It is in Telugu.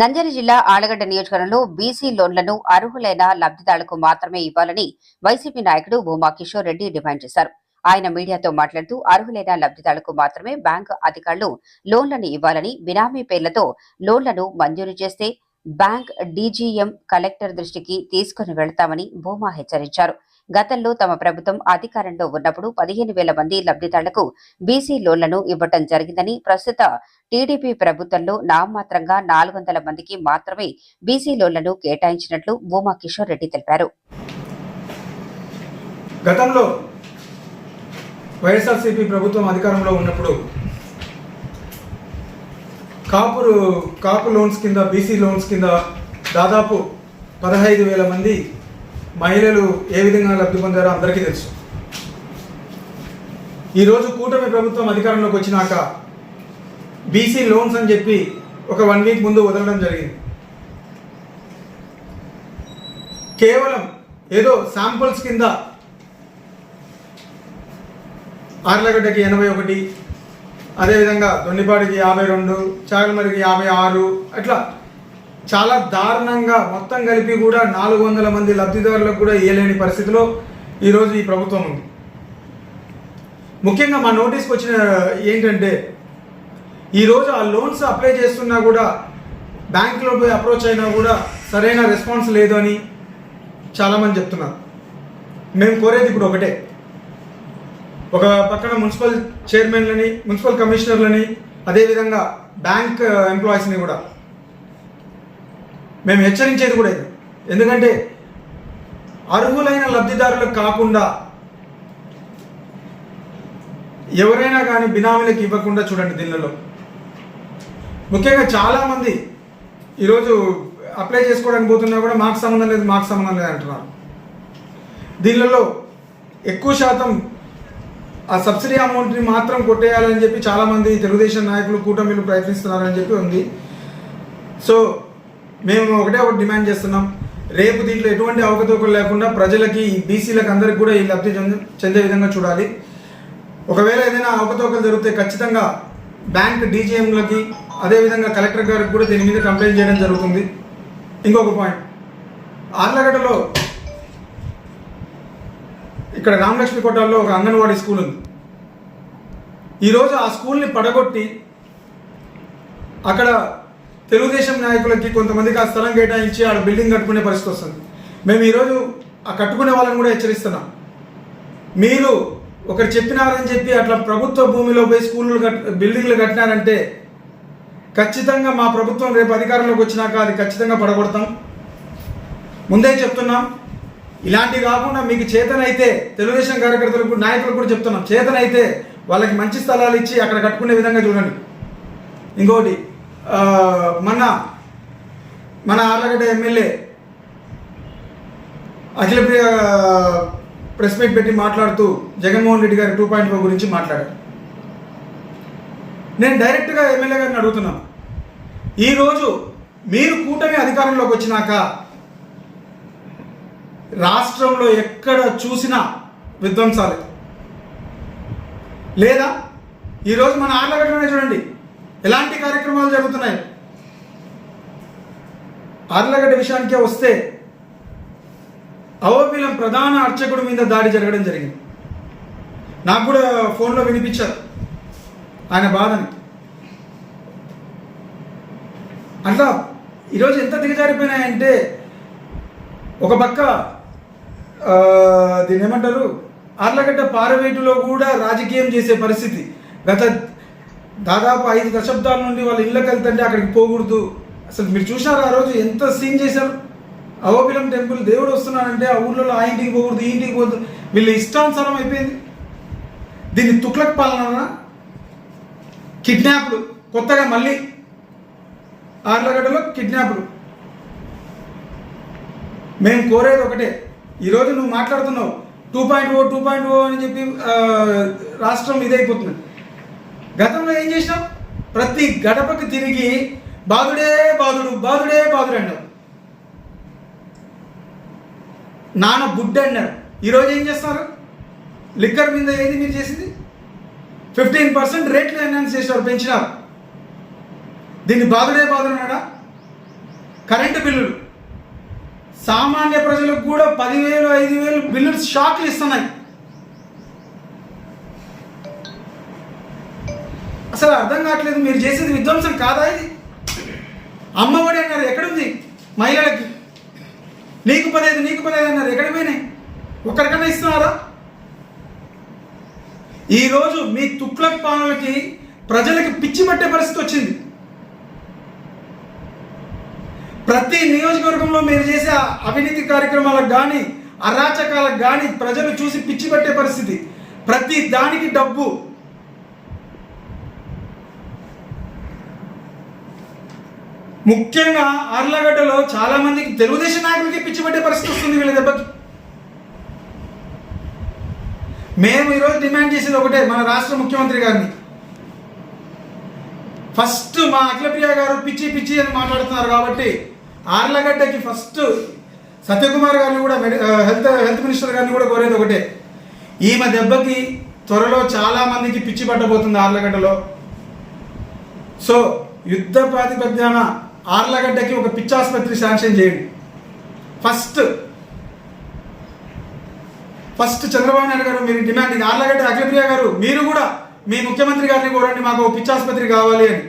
నంద్యాల జిల్లా ఆలగడ్డ నియోజకవర్గంలో బీసీ లోన్లను అర్హులైన లబ్ధిదారులకు మాత్రమే ఇవ్వాలని వైసీపీ నాయకుడు భూమా కిషోర్ రెడ్డి డిమాండ్ చేశారు. ఆయన మీడియాతో మాట్లాడుతూ అర్హులైన లబ్ధిదారులకు మాత్రమే బ్యాంకు అధికారులు లోన్లను ఇవ్వాలని బినామీ పేర్లతో లోన్లను మంజూరు చేస్తే బ్యాంక్ డీజీఎం కలెక్టర్ దృష్టికి తీసుకుని వెళ్తామని భూమా హెచ్చరించారు. గతంలో తమ ప్రభుత్వం అధికారంలో ఉన్నప్పుడు పదిహేను వేల మంది లబ్ధిదారులకు బీసీ లోన్లను ఇవ్వటం జరిగిందని ప్రస్తుత టీడీపీ ప్రభుత్వంలో నామమాత్రంగా నాలుగు వందల మందికి మాత్రమే బీసీ లోన్లను కేటాయించినట్లు భూమా కిషోర్ రెడ్డి తెలిపారు. గతంలో వైఎస్ఆర్సీపీ ప్రభుత్వం అధికారంలో ఉన్నప్పుడు కాపురు కాపు లోన్స్ కింద బీసీ లోన్స్ కింద దాదాపు పదహైదు వేల మంది మహిళలు ఏ విధంగా లబ్ధి పొందారో అందరికీ తెలుసు. ఈరోజు కూటమి ప్రభుత్వం అధికారంలోకి వచ్చినాక బీసీ లోన్స్ అని చెప్పి ఒక వన్ వీక్ ముందు వదలడం జరిగింది. కేవలం ఏదో శాంపుల్స్ కింద ఆర్లగడ్డకి ఎనభై ఒకటి అదేవిధంగా దొన్నిపాడికి యాభై రెండు చాగలమరికి యాభై ఆరు అట్లా చాలా దారుణంగా మొత్తం కలిపి కూడా నాలుగు వందల మంది లబ్ధిదారులకు కూడా ఇయ్యలేని పరిస్థితిలో ఈరోజు ఈ ప్రభుత్వం ఉంది. ముఖ్యంగా మా నోటీస్కి వచ్చిన ఏంటంటే ఈరోజు ఆ లోన్స్ అప్లై చేస్తున్నా కూడా బ్యాంకులో పోయి అప్రోచ్ అయినా కూడా సరైన రెస్పాన్స్ లేదు అని చాలామంది చెప్తున్నారు. మేము కోరేది ఇప్పుడు ఒకటే ఒక పక్కన మున్సిపల్ చైర్మన్లని మున్సిపల్ కమిషనర్లని అదేవిధంగా బ్యాంక్ ఎంప్లాయీస్ని కూడా. మేము హెచ్చరించేది కూడా ఇది. ఎందుకంటే అర్హులైన లబ్ధిదారులకు కాకుండా ఎవరైనా కానీ బినామీలకు ఇవ్వకుండా చూడండి దీనిలో. ముఖ్యంగా చాలామంది ఈరోజు అప్లై చేసుకోవడానికి పోతున్నా కూడా మాకు సంబంధం లేదు మాకు సంబంధం లేదు అంటున్నారు. దీనిలో ఎక్కువ శాతం ఆ సబ్సిడీ అమౌంట్ని మాత్రం కొట్టేయాలని చెప్పి చాలామంది తెలుగుదేశం నాయకులు కూటమిలు ప్రయత్నిస్తున్నారని చెప్పి ఉంది. సో మేము ఒకటే ఒకటి డిమాండ్ చేస్తున్నాం. రేపు దీంట్లో ఎటువంటి అవకతవకలు లేకుండా ప్రజలకి బీసీలకు అందరికి కూడా ఈ లబ్ధి చెంద చెందే విధంగా చూడాలి. ఒకవేళ ఏదైనా అవకతవకలు జరిగితే ఖచ్చితంగా బ్యాంక్ డీజీఎంలకి అదేవిధంగా కలెక్టర్ గారికి కూడా దీని మీద కంప్లైంట్ చేయడం జరుగుతుంది. ఇంకొక పాయింట్ ఆర్లగడ్డలో ఇక్కడ రామలక్ష్మి కోటలో ఒక అంగన్వాడీ స్కూల్ ఉంది. ఈరోజు ఆ స్కూల్ని పడగొట్టి అక్కడ తెలుగుదేశం నాయకులకి కొంతమందికి ఆ స్థలం కేటాయించి ఆడ బిల్డింగ్ కట్టుకునే పరిస్థితి వస్తుంది. మేము ఈరోజు ఆ కట్టుకునే వాళ్ళని కూడా హెచ్చరిస్తున్నాం. మీరు ఒకరు చెప్పినారని చెప్పి అట్లా ప్రభుత్వ భూమిలో పోయి స్కూళ్ళు కట్ బిల్డింగ్లు కట్టినారంటే ఖచ్చితంగా మా ప్రభుత్వం రేపు అధికారంలోకి వచ్చినాక అది ఖచ్చితంగా పడగొడతాం. ముందే చెప్తున్నాం ఇలాంటివి కాకుండా మీకు చేతనైతే తెలుగుదేశం కార్యకర్తలకు నాయకులకు కూడా చెప్తున్నాం. చేతనైతే వాళ్ళకి మంచి స్థలాలు ఇచ్చి అక్కడ కట్టుకునే విధంగా చూడండి. ఇంకోటి మన మన Allagadda MLA Akhilapriya press meet పెట్టి మాట్లాడుతూ జగన్మోహన్ రెడ్డి గారి టూ పాయింట్ ఫోర్ గురించి మాట్లాడారు. నేను డైరెక్ట్గా ఎమ్మెల్యే గారిని అడుగుతున్నాను. ఈరోజు మీరు కూటమి అధికారంలోకి వచ్చినాక రాష్ట్రంలో ఎక్కడ చూసినా విధ్వంసాలు. లేదా ఈరోజు మన ఆర్లగడ్డలోనే చూడండి ఎలాంటి కార్యక్రమాలు జరుగుతున్నాయి? ఆర్లగడ్డ విషయానికే వస్తే అవపిలం ప్రధాన అర్చకుడి మీద దాడి జరగడం జరిగింది. నాకు కూడా ఫోన్లో వినిపించారు ఆయన బాధని. అట్లా ఈరోజు ఎంత దిగజారిపోయినాయంటే ఒక పక్క దీని ఏమంటారు? ఆర్లగడ్డ పారవేటులో కూడా రాజకీయం చేసే పరిస్థితి. గత దాదాపు ఐదు దశాబ్దాల నుండి వాళ్ళ ఇళ్ళకి వెళ్తుంటే అక్కడికి పోకూడదు. అసలు మీరు చూసారు ఆ రోజు ఎంత సీన్ చేశారు? అవపిలం టెంపుల్ దేవుడు వస్తున్నాడంటే ఆ ఊర్లలో ఆ ఇంటికి పోకూడదు ఈ ఇంటికి పోదు వీళ్ళ ఇష్టానుసారం అయిపోయింది. దీన్ని తుక్లక్ పాలన కిడ్నాప్లు కొత్తగా మళ్ళీ ఆర్లగడ్డలో కిడ్నాప్లు. మేము కోరేది ఒకటే ఈరోజు నువ్వు మాట్లాడుతున్నావు. Two point O two point O అని చెప్పి రాష్ట్రం ఇదైపోతుంది. గతంలో ఏం చేసినాం ప్రతి గడపకి తిరిగి బాధుడే బాధుడు బాధుడే బాధుడు అన్నావు నాన్న బుడ్డ అన్నారు. ఈరోజు ఏం చేస్తున్నారు లిక్కర్ మీద ఏది మీరు చేసింది? ఫిఫ్టీన్ పర్సెంట్ రేట్లు ఎన్హాన్స్ చేసినారు పెంచినారు. దీన్ని బాధుడే బాధుడు అన్నాడా? కరెంటు బిల్లులు. సామాన్య ప్రజలకు కూడా పదివేలు ఐదు వేలు బిల్లులు షాక్లు ఇస్తున్నాయి. అసలు అర్థం కావట్లేదు మీరు చేసేది విధ్వంసం కాదా ఇది? అమ్మఒడి అన్నారు ఎక్కడుంది? మహిళలకి. నీకు పదేది నీకు పదేది అన్నారు ఎక్కడ పోయినాయి? ఒక్కరికన్నా ఇస్తున్నారా? ఈరోజు మీ తుక్లక్ పానులకి ప్రజలకి పిచ్చి పట్టే పరిస్థితి వచ్చింది. ప్రతి నియోజకవర్గంలో మీరు చేసే అవినీతి కార్యక్రమాలకు కానీ అరాచకాలకు కానీ ప్రజలు చూసి పిచ్చి పట్టే పరిస్థితి. ప్రతి దానికి డబ్బు. ముఖ్యంగా ఆర్లగడ్డలో చాలా మందికి తెలుగుదేశం నాయకులకి పిచ్చి పరిస్థితి వస్తుంది వీళ్ళ దెబ్బకి. మేము ఈరోజు డిమాండ్ చేసేది ఒకటే మన రాష్ట్ర ముఖ్యమంత్రి గారిని. ఫస్ట్ మా అఖిలప్రియ గారు పిచ్చి పిచ్చి అని మాట్లాడుతున్నారు కాబట్టి ఆర్లగడ్డకి ఫస్ట్ సత్యకుమార్ గారిని కూడా మెడి- హెల్త్ హెల్త్ మినిస్టర్ గారిని కూడా కోరేది ఒకటే. ఈమె దెబ్బకి త్వరలో చాలామందికి పిచ్చి పట్టబోతుంది ఆర్లగడ్డలో. సో యుద్ధ ప్రాతిపద్యాన ఆర్లగడ్డకి ఒక పిచ్చాసుపత్రి శాంక్షన్ చేయండి. ఫస్ట్ ఫస్ట్ చంద్రబాబు నాయుడు గారు మీరు డిమాండ్ ఆర్లగడ్డ అఖిలప్రియ గారు మీరు కూడా మీ ముఖ్యమంత్రి గారిని కోరండి మాకు పిచ్చాసుపత్రి కావాలి అని.